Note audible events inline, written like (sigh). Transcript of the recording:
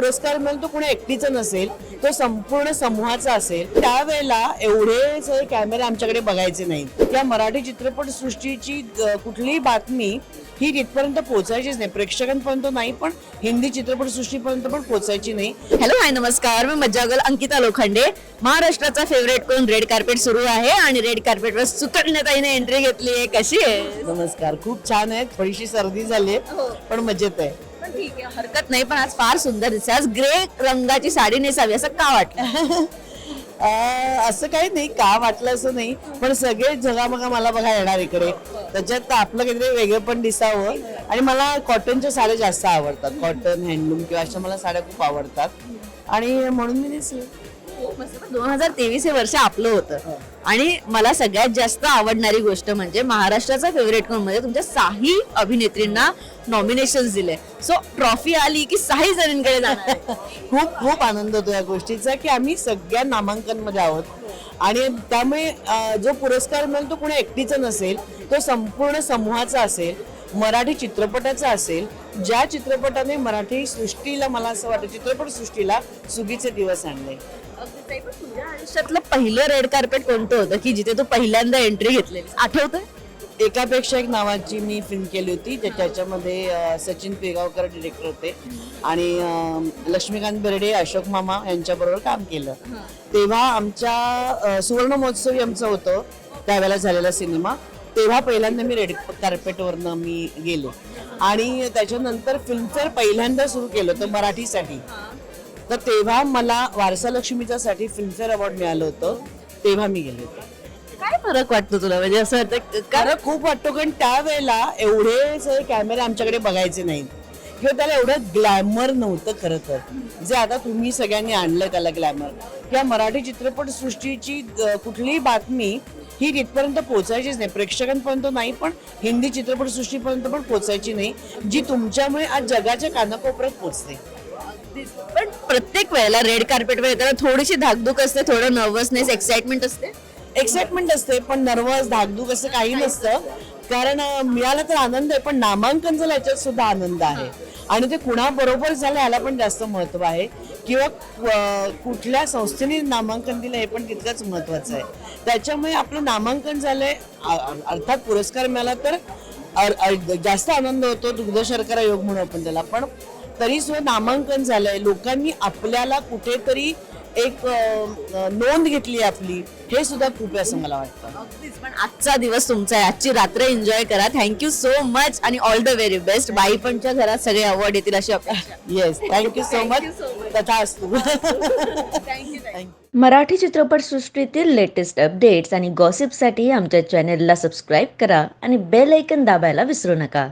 पुरस्कार मिळेल तो कोणी एकटीचा नसेल तो संपूर्ण समूहाचा असेल त्यावेळेला एवढे सगळे कॅमेरे आमच्याकडे बघायचे नाहीत. या मराठी चित्रपट सृष्टीची अ, कुठलीही बातमी ही तिथपर्यंत पोहोचायचीच नाही. प्रेक्षकांपर्यंत नाही पण हिंदी चित्रपट सृष्टीपर्यंत पण पोहोचायची नाही. हॅलो हाय नमस्कार. मी मज्जागल अंकिता लोखंडे. महाराष्ट्राचा फेवरेट कोण? रेड कार्पेट सुरू आहे आणि रेड कार्पेटवर सुकन्याताईने एंट्री घेतली आहे. कशी आहे नमस्कार. खूप छान आहे थोडीशी सर्दी झाली आहे पण मजेत आहे. ठीक आहे हरकत नाही पण आज फार सुंदर दिसते. आज ग्रे रंगाची साडी नेसावी असं का वाटलं? (laughs) अं, असं काही नाही का वाटलं असं नाही. पण सगळे जगामगा मला बघा येणार इकडे. त्याच्यात तर आपलं काहीतरी वेगळं पण दिसावं. आणि मला कॉटनच्या साड्या जास्त आवडतात. कॉटन हँडलूम किंवा अशा मला साड्या खूप आवडतात. आणि म्हणून मी नेसले. दोन हजार तेवीस हे वर्ष आपलं होतं. आणि मला सगळ्यात जास्त आवडणारी गोष्ट म्हणजे महाराष्ट्राचा फेवरेट कोण? मध्ये तुमच्या साही अभिनेत्रींना नॉमिनेशन दिले. सो ट्रॉफी आली की साही जणींकडे जाणार. (laughs) खूप खूप आनंद होतो या गोष्टीचा की आम्ही सगळ्या नामांकनमध्ये आहोत. आणि त्यामुळे जो पुरस्कार मिळेल तो कोणी एकटीचा नसेल तो संपूर्ण समूहाचा असेल मराठी चित्रपटाचा असेल ज्या चित्रपटाने मराठी सृष्टीला मला असं वाटतं चित्रपट सृष्टीला सुगीचे दिवस आणले. तुझ्या आयुष्यातलं पहिलं रेड कार्पेट कोणतं होतं? की जिथे तू पहिल्यांदा एंट्री घेतलेली आठवतंय? एकापेक्षा एक नावाची मी फिल्म केली होती ज्याच्यामध्ये अं, सचिन पेगावकर डिरेक्टर होते. आणि अं, लक्ष्मीकांत बेर्डे अशोक मामा यांच्याबरोबर काम केलं. तेव्हा आमच्या अं, सुवर्ण महोत्सवी आमचं होतं त्यावेळेला झालेला सिनेमा. तेव्हा पहिल्यांदा मी रेड कार्पेटवरनं मी गेले. आणि त्याच्यानंतर फिल्मफेअर पहिल्यांदा सुरू केलं होतं मराठीसाठी. तर तेव्हा मला वारसा लक्ष्मीच्यासाठी फिल्मफेअर अवॉर्ड मिळालं होतं. तेव्हा मी गेले होते. काय फरक वाटतो तुला? म्हणजे असं वाटतं कारण खूप वाटतो कारण त्यावेळेला एवढे सगळे कॅमेरे आमच्याकडे बघायचे नाहीत. किंवा त्याला एवढं ग्लॅमर नव्हतं खरं तर. जे आता तुम्ही सगळ्यांनी आणलंय त्याला ग्लॅमर या मराठी चित्रपट सृष्टीची अ, कुठलीही बातमी ही तिथपर्यंत पोहोचायचीच नाही. प्रेक्षकांपर्यंत नाही पण हिंदी चित्रपट सृष्टीपर्यंत पण पोहोचायची नाही जी तुमच्यामुळे आज जगाच्या कानाकोपऱ्यात पोहोचते. पण प्रत्येक वेळेला रेड कार्पेटवर येताना थोडीशी धाकधूक असते थोडं नर्वसनेस एक्साइटमेंट असते. एक्साइटमेंट असते पण नर्वस धाकधूक असं काही नसतं. कारण मिळालं तर आनंद आहे पण नामांकन झालं याच्यात सुद्धा आनंद आहे. आणि ते कुणाबरोबर झालं याला पण जास्त महत्त्व आहे. किंवा कुठल्या संस्थेने नामांकन दिलं हे पण तितकंच महत्वाचं आहे. त्याच्यामुळे आपलं नामांकन झालंय अर्थात पुरस्कार मिळाला तर जास्त आनंद होतो दुग्ध शर्करा योग म्हणून आपण त्याला. पण तरी सुद्धा नामांकन झालंय. लोकांनी आपल्याला कुठेतरी एक नोंद घेतली आपली. हे सुद्धा खूप आहे असं मला वाटतं. पण आजचा दिवस तुमचा आहे. आजची रात्र एन्जॉय करा. थँक्यू सो मच आणि ऑल द व्हेरी बेस्ट बाईपणच्या घरात सगळे अवॉर्ड येतील अशी येस थँक्यू सो मच तथा असतो. (laughs) थँक्यू मराठी चित्रपटसृष्टीतील लेटेस्ट अपडेट्स आणि गॉसिपसाठी आमच्या चॅनेलला सबस्क्राईब करा आणि बेल ऐकन दाबायला विसरू नका.